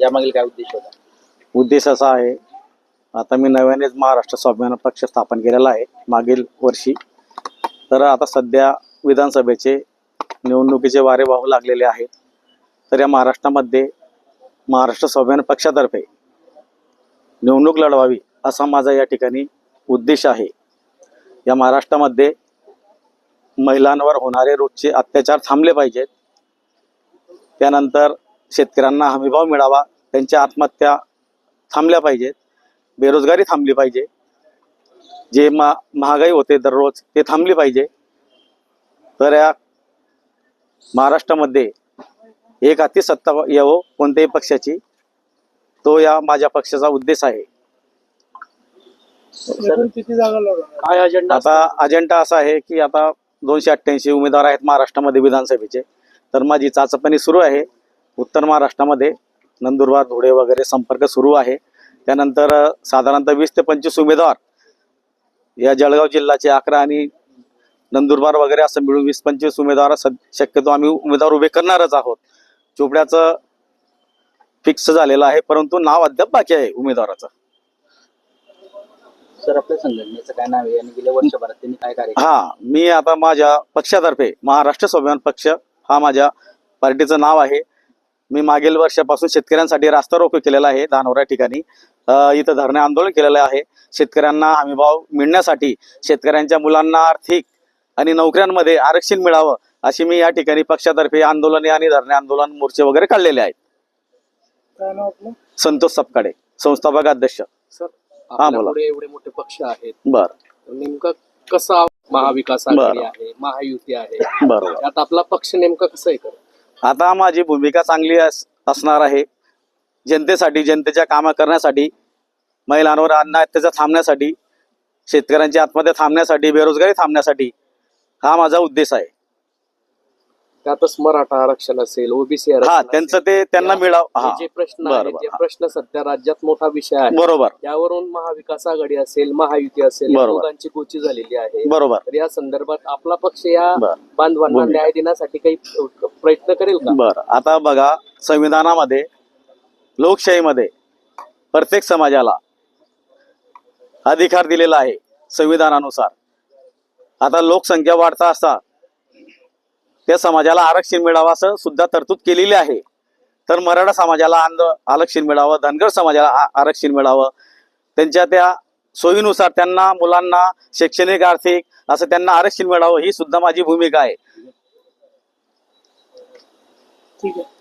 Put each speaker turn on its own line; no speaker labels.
यामागील काय उद्देश होता?
उद्देश असा आहे आता मी नव्यानेच महाराष्ट्र स्वाभिमान पक्ष स्थापन केलेला आहे मागील वर्षी. तर आता सध्या विधानसभेचे निवडणुकीचे वारे वाहू लागलेले आहेत. तर या महाराष्ट्रामध्ये महाराष्ट्र स्वाभिमान पक्षातर्फे निवडणूक लढवावी असा माझा या ठिकाणी उद्देश आहे. या महाराष्ट्रामध्ये महिलांवर होणारे रोजचे अत्याचार थांबले पाहिजेत. त्यानंतर शेतकऱ्यांना हमीभाव मिळावा त्यांच्या आत्महत्या थांबल्या पाहिजेत बेरोजगारी थांबली पाहिजे. जे मा महागाई होते दररोज ते थांबली पाहिजे. तर या महाराष्ट्रामध्ये एक हाती सत्ता यावं कोणत्याही पक्षाची तो या माझ्या पक्षाचा उद्देश आहे. आता अजेंडा असा आहे की आता दोनशे अठ्ठ्याऐंशी उमेदवार आहेत महाराष्ट्रामध्ये विधानसभेचे. तर माझी चाचपणी सुरू आहे. उत्तर महाराष्ट्रामध्ये नंदुरबार धुळे वगैरे संपर्क सुरू आहे. त्यानंतर साधारणतः वीस ते पंचवीस उमेदवार या जळगाव जिल्ह्याचे अकरा आणि नंदुरबार वगैरे असं मिळून वीस पंचवीस उमेदवार शक्यतो आम्ही उमेदवार उभे करणारच आहोत. चोपड्याचं फिक्स झालेलं आहे परंतु नाव अद्याप बाकी आहे उमेदवाराचं.
सर आपल्या संघटनेचं काय नाव आहे आणि गेल्या वर्षभरात त्यांनी काय कार्य?
हा मी आता माझ्या पक्षातर्फे महाराष्ट्र स्वाभिमान पक्ष हा माझ्या पार्टीचं नाव आहे. मी मागील वर्षापासून शेतकऱ्यांसाठी रास्ता रोको केलेला आहे धानोरा ठिकाणी. इथं धरणे आंदोलन केलेलं आहे. शेतकऱ्यांना हमीभाव मिळण्यासाठी शेतकऱ्यांच्या मुलांना आर्थिक आणि नोकऱ्यांमध्ये आरक्षण मिळावं अशी मी या ठिकाणी पक्षातर्फे आंदोलने आणि धरणे आंदोलन मोर्चे वगैरे काढलेले आहेत. संतोष सपकाडे संस्थापक अध्यक्ष.
सर
बोला.
एवढे मोठे पक्ष आहेत.
बर.
नेमका कसा महाविकास. आहे महायुती आहे?
बरोबर.
त्यात आपला पक्ष नेमका कसा आहे?
आता माझी भूमिका चांगली अस- असणार आहे. जनतेसाठी जनतेच्या कामं करण्यासाठी महिलांवर अन्याय अत्याचार थांबण्यासाठी शेतकऱ्यांची आत्महत्या थांबण्यासाठी बेरोजगारी थांबण्यासाठी हा माझा उद्देश आहे.
त्यातच मराठा आरक्षण असेल ओबीसी
हा त्यांचं ते त्यांना मिळाव हा
जे प्रश्न
बरं,
आहेत,
बरं,
जे. प्रश्न सध्या राज्यात मोठा विषय आहे
बरोबर
त्यावरून महाविकास आघाडी असेल महायुती असेल या
बरोबर.
दोघांची गोची झालेली आहे
बरोबर
तर या संदर्भात आपला पक्ष या
बरं.
बांधवांना
भूमिका.
न्याय देण्यासाठी काही प्रयत्न करेल का
बर आता बघा संविधानामध्ये लोकशाहीमध्ये प्रत्येक समाजाला अधिकार दिलेला आहे संविधानानुसार आता लोकसंख्या वाढता असता त्या समाजाला आरक्षण मिळावं असं सुद्धा तरतूद केलेली आहे. तर मराठा समाजाला आंद आरक्षण मिळावं धनगर समाजाला आरक्षण मिळावं. त्यांच्या त्या सोयीनुसार त्यांना मुलांना शैक्षणिक आर्थिक असं त्यांना आरक्षण मिळावं ही सुद्धा माझी भूमिका आहे.
ठीक आहे.